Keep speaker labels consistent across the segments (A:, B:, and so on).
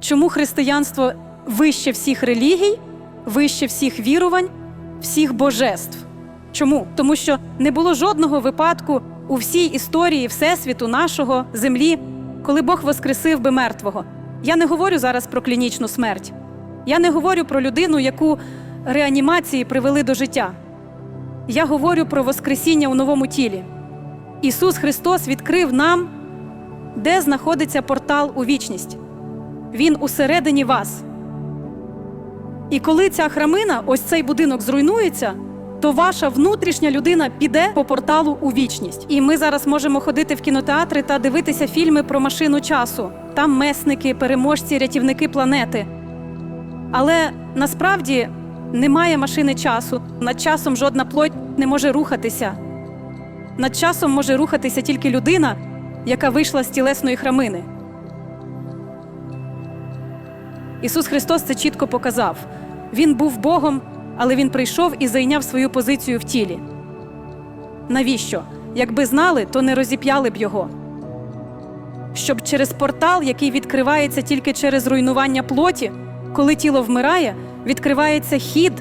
A: чому християнство вище всіх релігій, вище всіх вірувань, всіх божеств. Чому? Тому що не було жодного випадку у всій історії Всесвіту нашого землі, коли Бог воскресив би мертвого. Я не говорю зараз про клінічну смерть. Я не говорю про людину, яку реанімації привели до життя. Я говорю про Воскресіння у новому тілі. Ісус Христос відкрив нам, де знаходиться портал у вічність. Він усередині вас. І коли ця храмина, ось цей будинок зруйнується, то ваша внутрішня людина піде по порталу у вічність. І ми зараз можемо ходити в кінотеатри та дивитися фільми про машину часу. Там месники, переможці, рятівники планети. Але насправді немає машини часу. Над часом жодна плоть не може рухатися. Над часом може рухатися тільки людина, яка вийшла з тілесної храмини. Ісус Христос це чітко показав. Він був Богом, але Він прийшов і зайняв свою позицію в тілі. Навіщо? Якби знали, то не розіп'яли б його. Щоб через портал, який відкривається тільки через руйнування плоті, коли тіло вмирає, відкривається хід,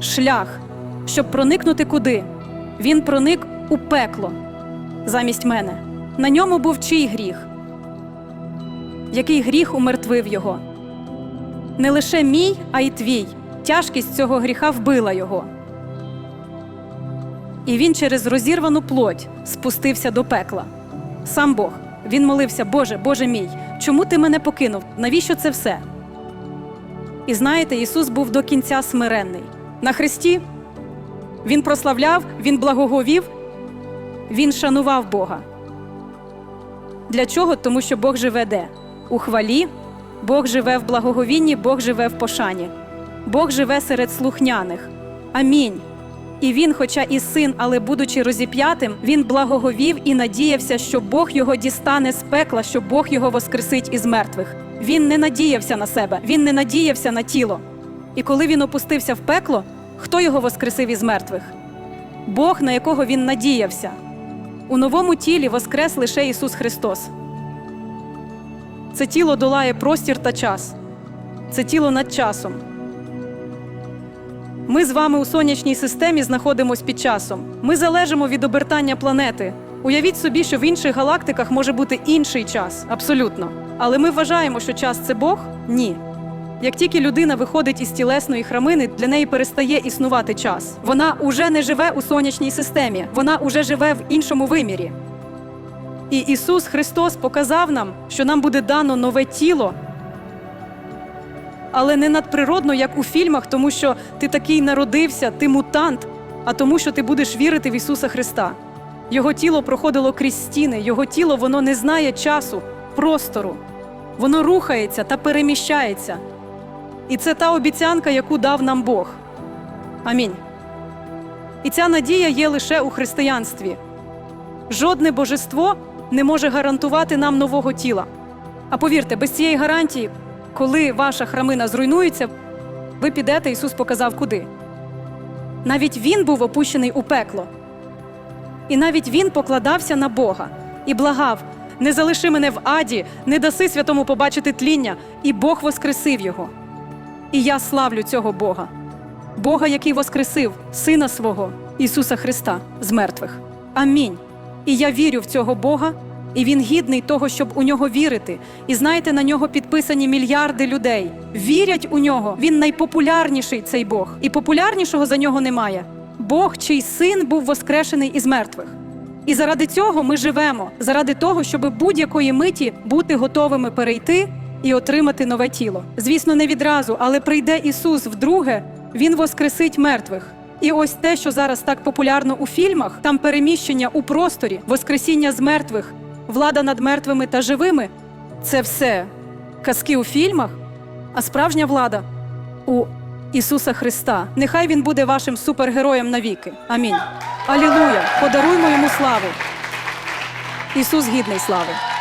A: шлях, щоб проникнути куди? Він проник у пекло замість мене. На ньому був чий гріх? Який гріх умертвив його? Не лише мій, а й твій. Тяжкість цього гріха вбила його. І він через розірвану плоть спустився до пекла. Сам Бог. Він молився, Боже, Боже мій, чому ти мене покинув? Навіщо це все? І знаєте, Ісус був до кінця смиренний. На Христі Він прославляв, Він благоговів, Він шанував Бога. Для чого? Тому що Бог живе де? У хвалі, Бог живе в благоговінні, Бог живе в пошані. Бог живе серед слухняних. Амінь. І він, хоча і син, але будучи розіп'ятим, він благоговів і надіявся, що Бог його дістане з пекла, що Бог його воскресить із мертвих. Він не надіявся на себе, він не надіявся на тіло. І коли він опустився в пекло, хто його воскресив із мертвих? Бог, на якого він надіявся. У новому тілі воскрес лише Ісус Христос. Це тіло долає простір та час. Це тіло над часом. Ми з вами у сонячній системі знаходимося під часом. Ми залежимо від обертання планети. Уявіть собі, що в інших галактиках може бути інший час, абсолютно. Але ми вважаємо, що час це Бог? Ні. Як тільки людина виходить із тілесної храмини, для неї перестає існувати час. Вона уже не живе у сонячній системі, вона уже живе в іншому вимірі. І Ісус Христос показав нам, що нам буде дано нове тіло, але не надприродно, як у фільмах, тому що ти такий народився, ти мутант, а тому, що ти будеш вірити в Ісуса Христа. Його тіло проходило крізь стіни, його тіло воно не знає часу, простору. Воно рухається та переміщається. І це та обіцянка, яку дав нам Бог. Амінь. І ця надія є лише у християнстві. Жодне божество не може гарантувати нам нового тіла. А повірте, без цієї гарантії, коли ваша храмина зруйнується, ви підете, Ісус показав куди. Навіть Він був опущений у пекло. І навіть Він покладався на Бога і благав: не залиши мене в аді, не даси святому побачити тління, і Бог воскресив його. І я славлю цього Бога, Бога, який воскресив Сина свого Ісуса Христа з мертвих. Амінь. І я вірю в цього Бога, і Він гідний того, щоб у нього вірити. І знаєте, на нього підписані мільярди людей. Вірять у нього. Він найпопулярніший цей Бог. І популярнішого за нього немає. Бог, чий син був воскрешений із мертвих. І заради цього ми живемо, заради того, щоб будь-якої миті бути готовими перейти і отримати нове тіло. Звісно, не відразу, але прийде Ісус вдруге, Він воскресить мертвих. І ось те, що зараз так популярно у фільмах, там переміщення у просторі, воскресіння з мертвих, влада над мертвими та живими це все казки у фільмах, а справжня влада у Ісуса Христа. Нехай Він буде вашим супергероєм навіки. Амінь. Алілуя! Подаруймо йому славу. Ісус гідний слави.